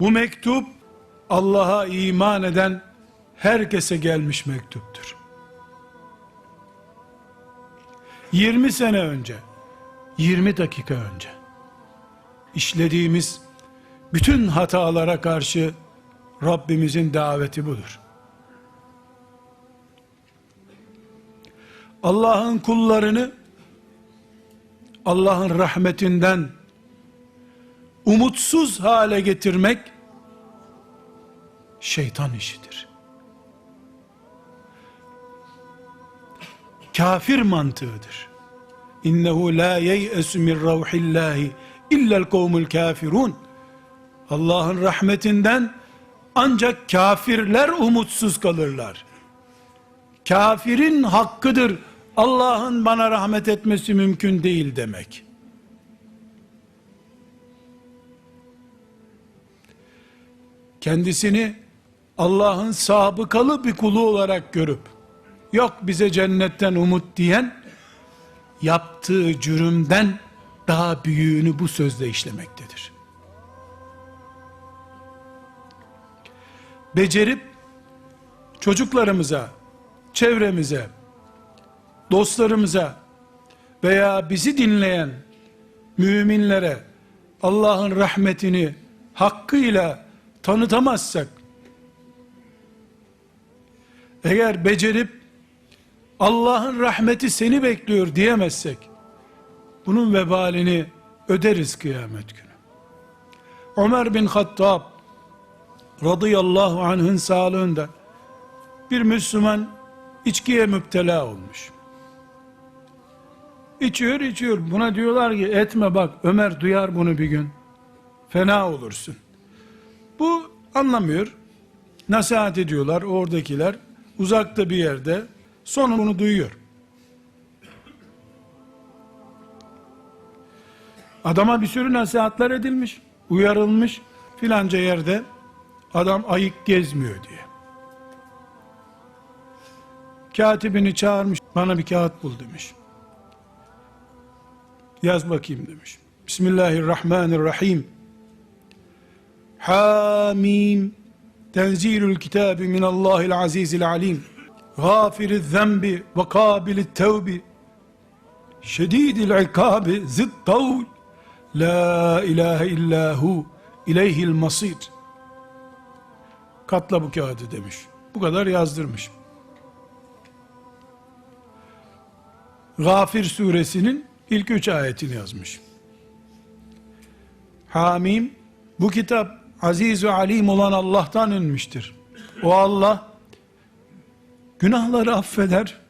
Bu mektup Allah'a iman eden herkese gelmiş mektuptur. 20 sene önce, 20 dakika önce işlediğimiz bütün hatalara karşı Rabbimizin daveti budur. Allah'ın kullarını Allah'ın rahmetinden umutsuz hale getirmek şeytan işidir. Kafir mantığıdır. İnnehu la yeyesu min ravhillahi illel kavmul kafirun. Allah'ın rahmetinden ancak kafirler umutsuz kalırlar. Kafirin hakkıdır Allah'ın bana rahmet etmesi mümkün değil demek. Kendisini Allah'ın sabıkalı bir kulu olarak görüp yok bize cennetten umut diyen yaptığı cürümden daha büyüğünü bu sözle işlemektedir. Becerip çocuklarımıza, çevremize, dostlarımıza veya bizi dinleyen müminlere Allah'ın rahmetini hakkıyla tanıtamazsak eğer becerip Allah'ın rahmeti seni bekliyor diyemezsek bunun vebalini öderiz kıyamet günü. Ömer bin Hattab radıyallahu anh'ın sağlığında bir Müslüman içkiye müptela olmuş. İçiyor içiyor. Buna diyorlar ki etme bak Ömer duyar bunu bir gün. Fena olursun. Bu anlamıyor. Nasihat ediyorlar oradakiler. Uzakta bir yerde. Sonra bunu duyuyor. Adama bir sürü nasihatler edilmiş. Uyarılmış. Filanca yerde adam ayık gezmiyor diye. Katibini çağırmış. Bana bir kağıt bul demiş. Yaz bakayım demiş. Bismillahirrahmanirrahim. Hamim. Tenzilül kitabi minallahil azizil alim. Gafiriz zembi ve kabilit tevbi. Şedidil ikabi zid tavl. La ilahe illahu ileyhil masir. Katla bu kağıdı demiş. Bu kadar yazdırmış. Gafir suresinin ilk üç ayetini yazmış. Hamim, bu kitap aziz ve alim olan Allah'tan inmiştir. O Allah, günahları affeder,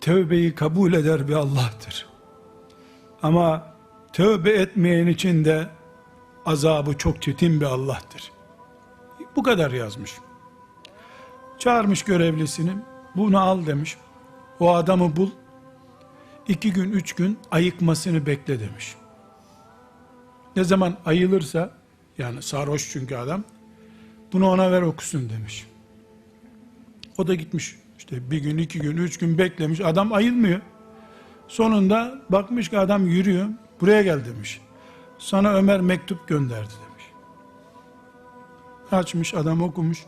tövbeyi kabul eder bir Allah'tır. Ama tövbe etmeyen için de azabı çok çetin bir Allah'tır. Bu kadar yazmış. Çağırmış görevlisini, bunu al demiş. O adamı bul, iki gün, üç gün ayıkmasını bekle demiş. Ne zaman ayılırsa, yani sarhoş çünkü adam, bunu ona ver okusun demiş. O da gitmiş, işte bir gün, iki gün, üç gün beklemiş, adam ayılmıyor. Sonunda bakmış ki adam yürüyor, buraya gel demiş. Sana Ömer mektup gönderdi demiş. Açmış, adam okumuş.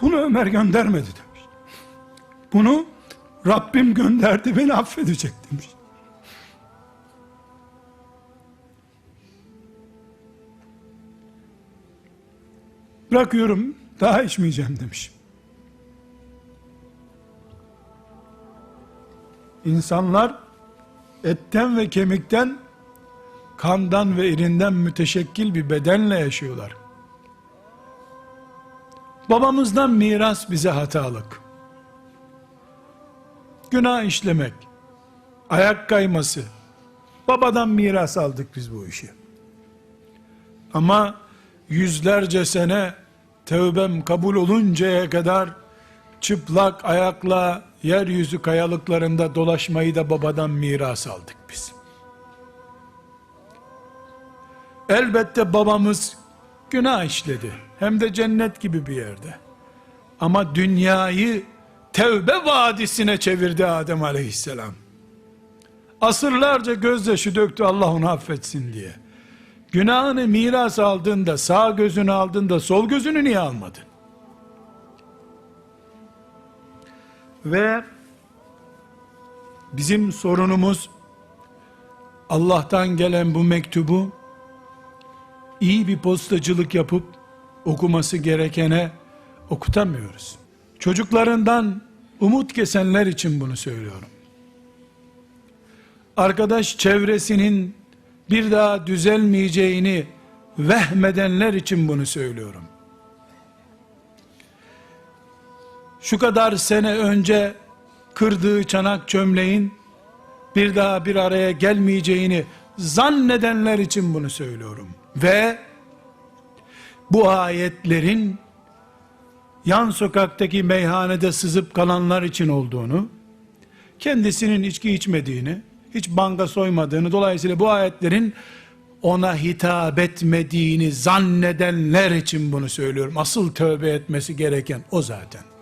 Bunu Ömer göndermedi demiş. Bunu Rabbim gönderdi beni affedecek demiş. Bırakıyorum daha içmeyeceğim demiş. İnsanlar etten ve kemikten kandan ve irinden müteşekkil bir bedenle yaşıyorlar. Babamızdan miras bize hatalık günah işlemek, ayak kayması, babadan miras aldık biz bu işi. Ama yüzlerce sene tövbem kabul oluncaya kadar çıplak ayakla yeryüzü kayalıklarında dolaşmayı da babadan miras aldık biz. Elbette babamız günah işledi. Hem de cennet gibi bir yerde. Ama dünyayı tevbe vadisine çevirdi Adem aleyhisselam. Asırlarca gözyaşı döktü Allah onu affetsin diye. Günahını miras aldığında sağ gözünü aldığında sol gözünü niye almadın? Ve bizim sorunumuz Allah'tan gelen bu mektubu iyi bir postacılık yapıp okuması gerekene okutamıyoruz. Çocuklarından umut kesenler için bunu söylüyorum. Arkadaş çevresinin bir daha düzelmeyeceğini vehmedenler için bunu söylüyorum. Şu kadar sene önce kırdığı çanak çömleğin bir daha bir araya gelmeyeceğini zannedenler için bunu söylüyorum. Ve bu ayetlerin yan sokaktaki meyhanede sızıp kalanlar için olduğunu, kendisinin içki içmediğini, hiç banka soymadığını, dolayısıyla bu ayetlerin ona hitap etmediğini zannedenler için bunu söylüyorum. Asıl tövbe etmesi gereken o zaten.